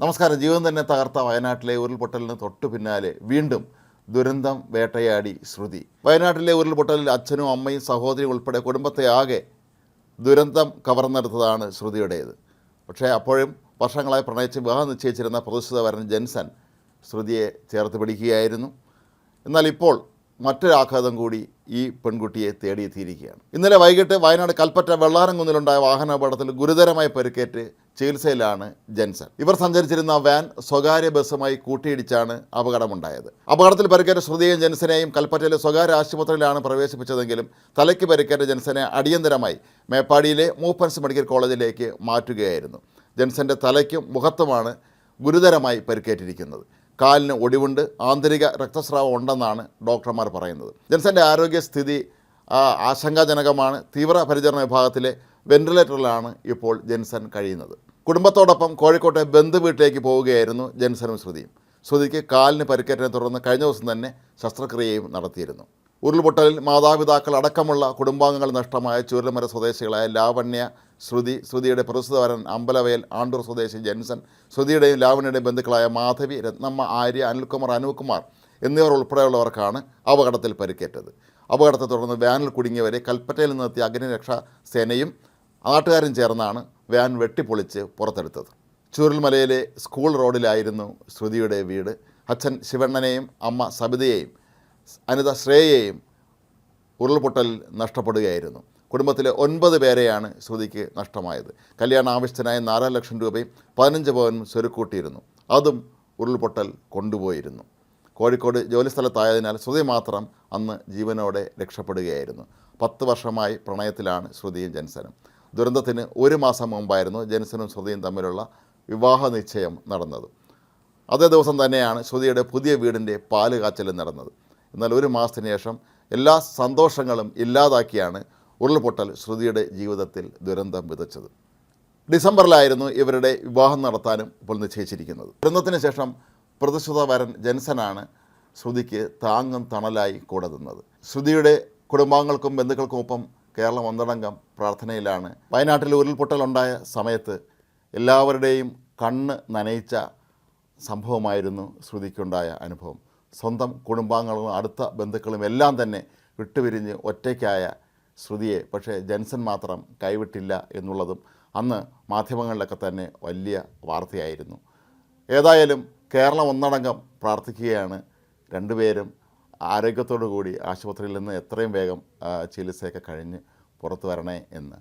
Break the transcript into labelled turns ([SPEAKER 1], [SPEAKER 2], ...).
[SPEAKER 1] നമസ്കാരം. ജീവൻ തന്നെ തകർത്ത വയനാട്ടിലെ ഉരുൾപൊട്ടലിന് തൊട്ടു പിന്നാലെ വീണ്ടും ദുരന്തം വേട്ടയാടി ശ്രുതി. വയനാട്ടിലെ ഉരുൾപൊട്ടലിൽ അച്ഛനും അമ്മയും സഹോദരിയും ഉൾപ്പെടെ കുടുംബത്തെ ആകെ ദുരന്തം കവർന്നെടുത്തതാണ് ശ്രുതിയുടേത്. പക്ഷേ അപ്പോഴും വർഷങ്ങളായി പ്രണയിച്ച് വിവാഹം നിശ്ചയിച്ചിരുന്ന പ്രതിഷ്ഠിത വരൻ ജെൻസൺ ശ്രുതിയെ ചേർത്ത് പിടിക്കുകയായിരുന്നു. എന്നാൽ ഇപ്പോൾ മറ്റൊരാഘാതം കൂടി ഈ പെൺകുട്ടിയെ തേടിയെത്തിയിരിക്കുകയാണ്. ഇന്നലെ വൈകിട്ട് വയനാട് കൽപ്പറ്റ വെള്ളാരം കുന്നിലുണ്ടായ വാഹനാപകടത്തിൽ ഗുരുതരമായി പരിക്കേറ്റ് ചികിത്സയിലാണ് ജെൻസൺ. ഇവർ സഞ്ചരിച്ചിരുന്ന വാൻ സ്വകാര്യ ബസ്സുമായി കൂട്ടിയിടിച്ചാണ് അപകടമുണ്ടായത്. അപകടത്തിൽ പരിക്കേറ്റ ശ്രുതിയെയും ജെൻസനെയും കൽപ്പറ്റയിലെ സ്വകാര്യ ആശുപത്രിയിലാണ് പ്രവേശിപ്പിച്ചതെങ്കിലും തലയ്ക്ക് പരിക്കേറ്റ ജെൻസനെ അടിയന്തരമായി മേപ്പാടിയിലെ മൂപ്പൻസ് മെഡിക്കൽ കോളേജിലേക്ക് മാറ്റുകയായിരുന്നു. ജെൻസന്റെ തലയ്ക്കും മുഖത്തുമാണ് ഗുരുതരമായി പരിക്കേറ്റിരിക്കുന്നത്. കാലിന് ഒടിവുണ്ട് ആന്തരിക രക്തസ്രാവം ഉണ്ടെന്നാണ് ഡോക്ടർമാർ പറയുന്നത്. ജെൻസന്റെ ആരോഗ്യസ്ഥിതി ആശങ്കാജനകമാണ് ആശങ്കാജനകമാണ്. തീവ്രപരിചരണ വിഭാഗത്തിലെ വെന്റിലേറ്ററിലാണ് ഇപ്പോൾ ജെൻസൺ കഴിയുന്നത്. കുടുംബത്തോടൊപ്പം കോഴിക്കോട്ടെ ബന്ധു വീട്ടിലേക്ക് പോവുകയായിരുന്നു ജെൻസനും ശ്രുതിയും. ശ്രുതിക്ക് കാലിന് പരിക്കേറ്റതിനെ തുടർന്ന് കഴിഞ്ഞ ദിവസം തന്നെ ശസ്ത്രക്രിയയും നടത്തിയിരുന്നു. ഉരുൾപൊട്ടലിൽ മാതാപിതാക്കൾ അടക്കമുള്ള കുടുംബാംഗങ്ങൾ നഷ്ടമായ ചൂരമര സ്വദേശികളായ ലാവണ്യ ശ്രുതി ശ്രുതിയുടെ പ്രസിദ്ധവരൻ അമ്പലവയൽ ആണ്ടൂർ സ്വദേശി ജെൻസൺ ശ്രുതിയുടെയും ലാവണ്യയുടെയും ബന്ധുക്കളായ മാധവി രത്നമ്മ ആര്യ അനിൽകുമാർ അനുകുമാർ എന്നിവർ ഉൾപ്പെടെയുള്ളവർക്കാണ് അപകടത്തിൽ പരിക്കേറ്റത്. അപകടത്തെ തുടർന്ന് വാനിൽ കുടുങ്ങിയവരെ കൽപ്പറ്റയിൽ നിന്നെത്തിയ അഗ്നിരക്ഷാ സേനയും നാട്ടുകാരും ചേർന്നാണ് വാൻ വെട്ടിപ്പൊളിച്ച് പുറത്തെടുത്തത്. ചൂരൽമലയിലെ സ്കൂൾ റോഡിലായിരുന്നു ശ്രുതിയുടെ വീട്. അച്ഛൻ ശിവണ്ണനെയും അമ്മ സബിതയെയും അനിത ശ്രേയയെയും ഉരുൾപൊട്ടൽ നഷ്ടപ്പെടുകയായിരുന്നു. കുടുംബത്തിലെ ഒൻപത് പേരെയാണ് ശ്രുതിക്ക് നഷ്ടമായത്. കല്യാണ ആവശ്യത്തിനായി നാല് ലക്ഷം രൂപയും പതിനഞ്ച് പവനും സ്വരുക്കൂട്ടിയിരുന്നു. അതും ഉരുൾപൊട്ടൽ കൊണ്ടുപോയിരുന്നു. കോഴിക്കോട് ജോലിസ്ഥലത്തായതിനാൽ ശ്രുതി മാത്രം അന്ന് ജീവനോടെ രക്ഷപ്പെടുകയായിരുന്നു. പത്ത് വർഷമായി പ്രണയത്തിലാണ് ശ്രുതിയും ജൻസനും. ദുരന്തത്തിന് ഒരു മാസം മുമ്പായിരുന്നു ജെൻസനും ശ്രുതിയും തമ്മിലുള്ള വിവാഹ നിശ്ചയം നടന്നത്. അതേ ദിവസം തന്നെയാണ് ശ്രുതിയുടെ പുതിയ വീടിന്റെ പാൽ കാച്ചലും നടന്നത്. എന്നാൽ ഒരു മാസത്തിന് ശേഷം എല്ലാ സന്തോഷങ്ങളും ഇല്ലാതാക്കിയാണ് ഉരുൾപൊട്ടൽ ശ്രുതിയുടെ ജീവിതത്തിൽ ദുരന്തം വിതച്ചത്. ഡിസംബറിലായിരുന്നു ഇവരുടെ വിവാഹം നടത്താനും ഇപ്പോൾ നിശ്ചയിച്ചിരിക്കുന്നത്. ദുരന്തത്തിന് ശേഷം പ്രതിശ്രുത വരൻ ജെൻസനാണ് ശ്രുതിക്ക് താങ്ങും തണലായി കൂടെ നിന്നത്. ശ്രുതിയുടെ കുടുംബാംഗങ്ങൾക്കും ബന്ധുക്കൾക്കുമൊപ്പം കേരളം ഒന്നടങ്കം പ്രാർത്ഥനയിലാണ്. വയനാട്ടിൽ ഉരുൾപൊട്ടലുണ്ടായ സമയത്ത് എല്ലാവരുടെയും കണ്ണ് നനയിച്ച സംഭവമായിരുന്നു ശ്രുതിക്കുണ്ടായ അനുഭവം. സ്വന്തം കുടുംബാംഗങ്ങളും അടുത്ത ബന്ധുക്കളും എല്ലാം തന്നെ വിട്ടുപിരിഞ്ഞ് ഒറ്റയ്ക്കായ ശ്രുതിയെ പക്ഷേ ജൻസൺ മാത്രം കൈവിട്ടില്ല എന്നുള്ളതും അന്ന് മാധ്യമങ്ങളിലൊക്കെ തന്നെ വലിയ വാർത്തയായിരുന്നു. ഏതായാലും കേരളം ഒന്നടങ്കം പ്രാർത്ഥിക്കുകയാണ്. രണ്ടുപേരും ആരോഗ്യത്തോടു കൂടി ആശുപത്രിയിൽ നിന്ന് എത്രയും വേഗം ചികിത്സയൊക്കെ കഴിഞ്ഞ് പുറത്തു വരണേ എന്ന്.